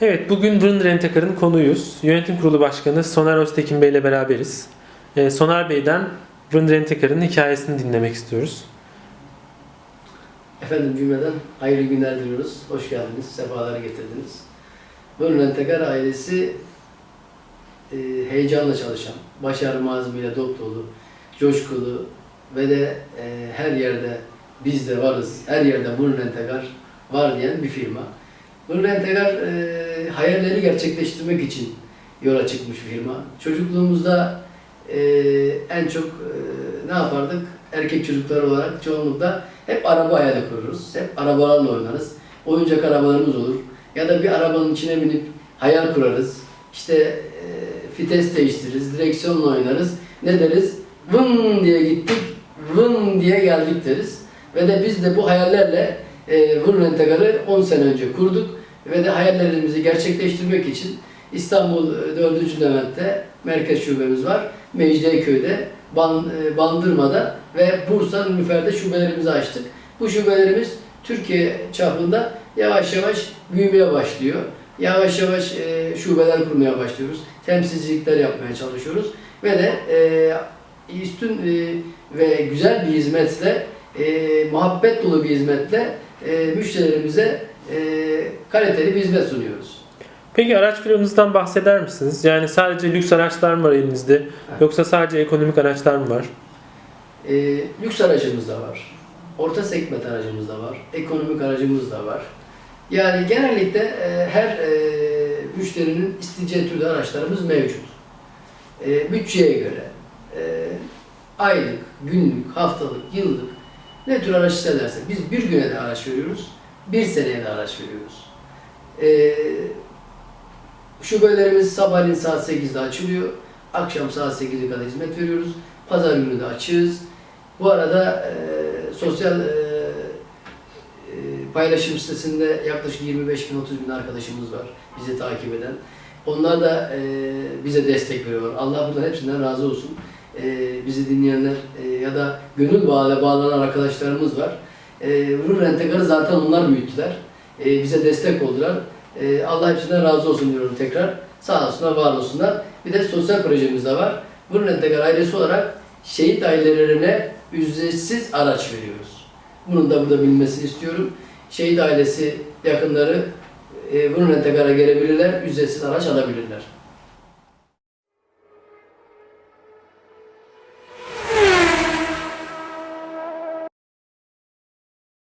Evet, bugün Vırın Rentekar'ın konuyuz. Yönetim Kurulu Başkanı Soner Öztekin Bey ile beraberiz. Ee, Soner Bey'den Vırın Rentekar'ın hikayesini dinlemek istiyoruz. Efendim cümleden hayırlı günler diliyoruz. Hoş geldiniz, sefalar getirdiniz. Bölünen Tekar ailesi e, heyecanla çalışan, başarı azmiyle dolu, coşkulu ve de e, her yerde biz de varız, her yerde Bölünen Tekar var diyen bir firma. Bölünen Tekar e, hayalleri gerçekleştirmek için yola çıkmış firma. Çocukluğumuzda e, en çok e, ne yapardık? Erkek çocuklar olarak çoğunlukla hep araba hayali kururuz. Hep arabalarla oynarız. Oyuncak arabalarımız olur. Ya da bir arabanın içine binip hayal kurarız. İşte e, vites değiştiririz, direksiyonla oynarız. Ne deriz? Vın diye gittik, vın diye geldik deriz. Ve de biz de bu hayallerle e, Vın Rentekar'ı 10 sene önce kurduk. Ve de hayallerimizi gerçekleştirmek için İstanbul e, 4. Levent'te merkez şubemiz var. Mecidiyeköy'de, e, Bandırma'da ve Bursa Nilüfer'de şubelerimizi açtık. Bu şubelerimiz Türkiye çapında yavaş yavaş büyümeye başlıyor. Yavaş yavaş e, şubeler kurmaya başlıyoruz. Temsilcilikler yapmaya çalışıyoruz. Ve de e, üstün e, ve güzel bir hizmetle, e, muhabbet dolu bir hizmetle e, müşterilerimize e, kaliteli bir hizmet sunuyoruz. Peki araç firmanızdan bahseder misiniz? Yani sadece lüks araçlar mı var elinizde? Yoksa sadece ekonomik araçlar mı var? E, lüks aracımız da var. Orta segment aracımız da var. Ekonomik aracımız da var. Yani genellikle e, her e, müşterinin isteyeceği türde araçlarımız mevcut. E, bütçeye göre e, aylık, günlük, haftalık, yıllık ne tür araç isterlerse biz bir güne de araç veriyoruz, bir seneye de araç veriyoruz. E, şubelerimiz sabahleyin saat 8'de açılıyor, akşam saat 8'e kadar hizmet veriyoruz. Pazar günü de açığız. Bu arada e, sosyal e, e, paylaşım sitesinde yaklaşık 25 bin 30 bin arkadaşımız var bizi takip eden. Onlar da e, bize destek veriyor. Allah buradan hepsinden razı olsun. E, bizi dinleyenler e, ya da gönül bağıyla bağlanan arkadaşlarımız var. E, Vurur Rentekar'ı zaten onlar büyüttüler. E, bize destek oldular. E, Allah hepsinden razı olsun diyorum tekrar. Sağ olsunlar, var olsunlar. Bir de sosyal projemiz de var. Vurur Rentekar ailesi olarak şehit ailelerine ücretsiz araç veriyoruz. Bunun da burada bilinmesini istiyorum. Şehit ailesi yakınları e, Vurun Rentekar'a gelebilirler, ücretsiz araç alabilirler.